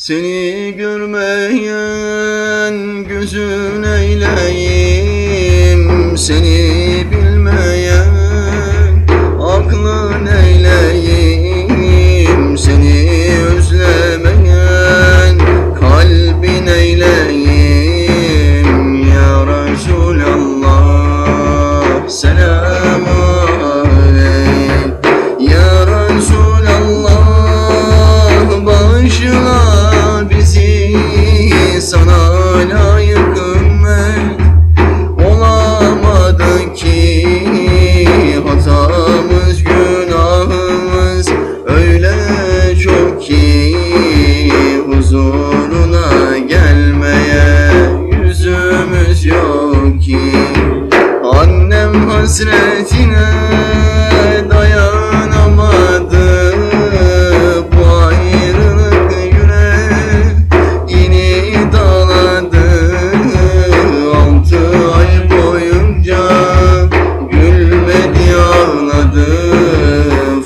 Seni görmeyen gözün eyleyim seni hasretine dayanamadı. Bu ayrılık yüreğini daladı. Altı ay boyunca gülmedi ağladı.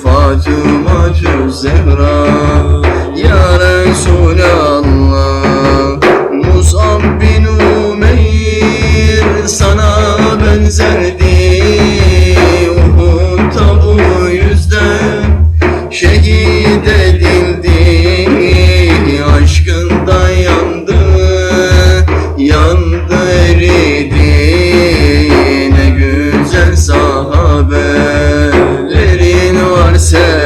Fatıma Tül Zehra Ya Resulallah. Musab bin Umeyr sana benzerdi said